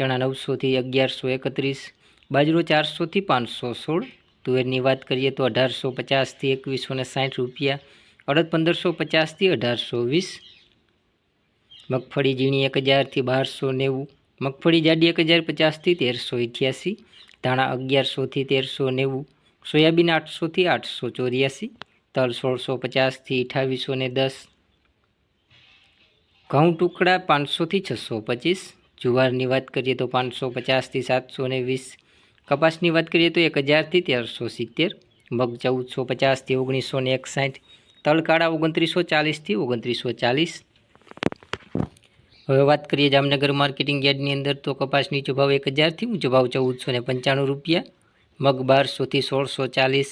ચણા નવસોથી અગિયારસો એકત્રીસ, બાજરો ચારસોથી પાંચસો સોળ, તુવેરની વાત કરીએ તો અઢારસો પચાસથી એકવીસો ને સાઠ રૂપિયા, અડદ પંદરસો પચાસથી અઢારસો વીસ, મગફળી ઝીણી એક હજારથી બારસો નેવું, મગફળી જાડી એક હજાર પચાસથી તેરસો અઠ્યાસી ધાણા અગિયારસોથી તેરસો નેવું, સોયાબીન આઠસોથી આઠસો ચોર્યાસી, તલ સોળસો પચાસથી અઠાવીસો ને દસ, ઘઉં ટુકડા પાંચસોથી છસો પચીસ જુવારની વાત કરીએ તો પાંચસો પચાસથી સાતસો ને વીસ. કપાસની વાત કરીએ તો એક હજારથી તેરસો સિત્તેર. મગ ચૌદસો પચાસથી ઓગણીસો ને એકસાઠ. તલકાળા ઓગણત્રીસો ચાલીસથી ઓગણત્રીસો ચાલીસ. હવે વાત કરીએ જામનગર માર્કેટિંગ યાર્ડની અંદર તો કપાસ નીચો ભાવ એક હજારથી ઊંચો ભાવ ચૌદસો ને પંચાણું રૂપિયા. મગ બારસોથી સોળસો ચાલીસ.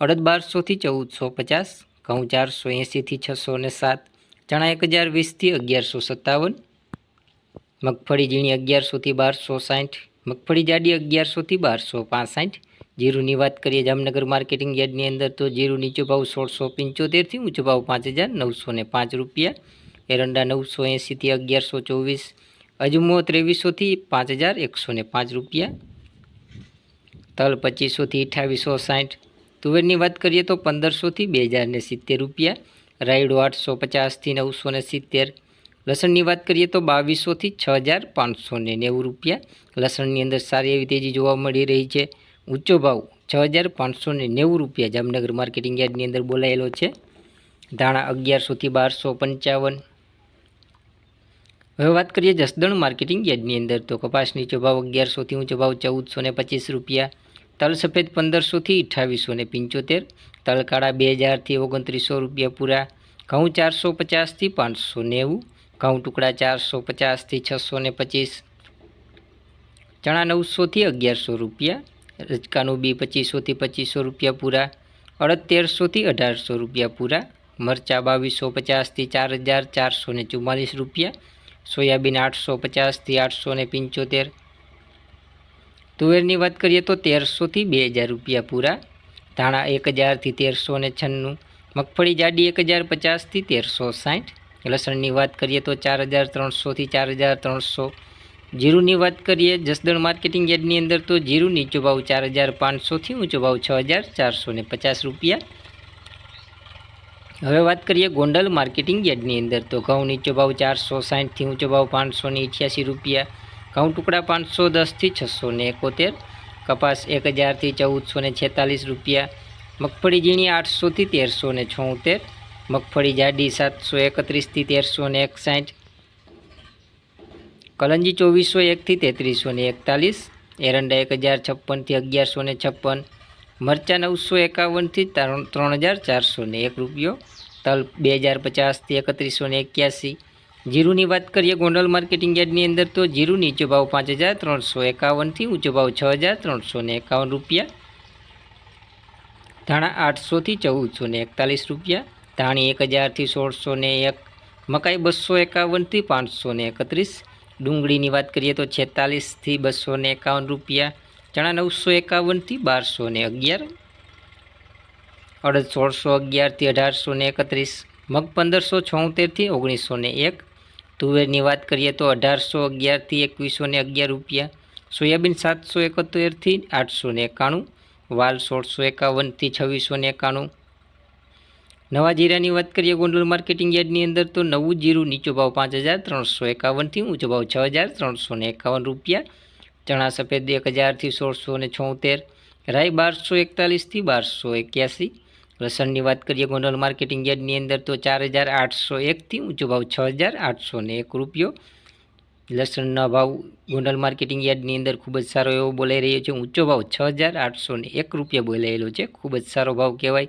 અડદ બારસોથી ચૌદસો પચાસ. ઘઉં ચારસો એંસીથી છસો ને સાત. ચણા એક હજાર વીસથી અગિયારસો સત્તાવન. મગફળી ઝીણી અગિયારસોથી બારસો સાઠ, મગફળી જાડી અગિયારસોથી બારસો પાંસઠ, જીરુની વાત કરીએ જામનગર માર્કેટિંગ યાર્ડની અંદર તો જીરું નીચો ભાવ સોળસો પંચોતેરથી ઊંચો ભાવ પાંચ હજાર નવસો ને પાંચ રૂપિયા, એરંડા નવસો એંસીથી અગિયારસો ચોવીસ, અજમો ત્રેવીસોથી પાંચ હજાર એકસો ને પાંચ રૂપિયા, તલ પચીસોથી અઠાવીસો સાઠ, તુવેરની વાત કરીએ તો પંદરસોથી બે હજાર ને સિત્તેર રૂપિયા, રાયડો આઠસો પચાસથી નવસો ને સિત્તેર લસણની વાત કરીએ તો બાવીસોથી છ હજાર પાંચસો નેવું રૂપિયા. લસણની અંદર સારી એવી તેજી જોવા મળી રહી છે. ઊંચો ભાવ છ હજાર પાંચસો નેવું રૂપિયા જામનગર માર્કેટિંગ યાર્ડની અંદર બોલાયેલો છે. ધાણા અગિયારસોથી બારસો પંચાવન. હવે વાત કરીએ જસદણ માર્કેટિંગ યાર્ડની અંદર તો કપાસ નીચો ભાવ અગિયારસોથી ઊંચો ભાવ ચૌદસો ને પચીસ રૂપિયા. તલ સફેદ પંદરસોથી અઠ્ઠાવીસો ને પંચોતેર. તલ કાળા બે હજારથી ઓગણત્રીસો રૂપિયા પૂરા. ઘઉં ચારસો પચાસથી પાંચસો નેવું. ઘઉં ટુકડા ચારસો પચાસથી છસો ને પચીસ. ચણા નવસોથી અગિયારસો રૂપિયા રચકાનું બી પચીસોથી પચીસો રૂપિયા પૂરા અડદ તેરસોથી અઢારસો રૂપિયા પૂરા, મરચાં બાવીસો પચાસથી ચાર હજાર ચારસો ને ચુમ્માલીસ રૂપિયા, સોયાબીન આઠસો પચાસથી આઠસો ને પંચોતેર. તુવેરની વાત કરીએ તો તેરસોથી બે હજાર રૂપિયા પૂરા, ધાણા એક હજારથી તેરસો ને છન્નું, મગફળી જાડી એક હજાર પચાસથી તેરસો સાઠ લસણની વાત કરીએ તો ચાર હજાર ત્રણસોથી ચાર હજાર ત્રણસો. જીરુની વાત કરીએ, જસદણ માર્કેટિંગ યાર્ડની અંદર તો જીરું નીચો ભાવ ચાર હજાર પાંચસોથી ઊંચો ભાવ છ હજાર ચારસો ને પચાસ રૂપિયા. હવે વાત કરીએ ગોંડલ માર્કેટિંગ યાર્ડની અંદર તો ઘઉં નીચો ભાવ ચારસો સાઠથી ઊંચો ભાવ પાંચસો ને અઠ્યાસી રૂપિયા. ઘઉં ટુકડા પાંચસો દસથી છસો ને એકોતેર. કપાસ એક હજારથી ચૌદસો ને છેતાલીસ રૂપિયા. મગફળી ઝીણી આઠસોથી તેરસો ને છોતેર. મગફળી જાડી સાતસો એકત્રીસથી તેરસો ને એકસાઠ. કલંજી ચોવીસો એકથી તેત્રીસો ને એકતાલીસ. એરંડા એક હજાર છપ્પનથી અગિયારસો ને છપ્પન. મરચાં નવસો એકાવનથી ત્રણ હજાર ચારસો ને એક રૂપિયો. તલ બે હજાર પચાસથી એકત્રીસો ને એક્યાસી. જીરુની વાત કરીએ ગોંડલ માર્કેટિંગ યાર્ડની અંદર તો જીરું નીચો ભાવ પાંચ હજાર ત્રણસો એકાવનથી ઊંચો ભાવ છ હજાર ત્રણસો ને એકાવન રૂપિયા. ધાણા આઠસોથી ચૌદસો ને એકતાલીસ રૂપિયા. ધાણી એક હજારથી સોળસો ને એક, મકાઈ બસો એકાવનથી પાંચસો ને એકત્રીસ, ડુંગળીની વાત કરીએ તો છેતાલીસથી બસો ને એકાવન રૂપિયા, ચણા નવસો એકાવનથી બારસો ને અગિયાર, અડદ સોળસો અગિયારથી અઢારસો ને એકત્રીસ, મગ પંદરસો છોતેરથી ઓગણીસો ને એક, તુવેરની વાત કરીએ તો અઢારસો અગિયારથી એકવીસો ને અગિયાર રૂપિયા, સોયાબીન સાતસો એકોતેરથી આઠસો ને એકાણું, વાલ સોળસો એકાવનથી છવ્વીસો ને એકાણું નવા જીરાની વાત કરીએ, ગોંડલ માર્કેટિંગ યાર્ડની અંદર તો નવું જીરું નીચો ભાવ પાંચ હજાર ત્રણસો એકાવનથી ઊંચો ભાવ છ હજાર ત્રણસો એકાવન રૂપિયા. ચણા સફેદ એક હજારથી સોળસો ને છોતેર. રાય બારસો એકતાલીસથી બારસો એક્યાસી. લસણની વાત કરીએ, ગોંડલ માર્કેટિંગ યાર્ડની અંદર તો ચાર હજાર આઠસો એકથી ઊંચો ભાવ છ હજાર આઠસો એક રૂપિયો. લસણના ભાવ ગોંડલ માર્કેટિંગ યાર્ડની અંદર ખૂબ જ સારો એવો બોલાઈ રહ્યો છે. ઊંચો ભાવ છ હજાર આઠસો એક રૂપિયા બોલાયેલો છે. ખૂબ જ સારો ભાવ કહેવાય.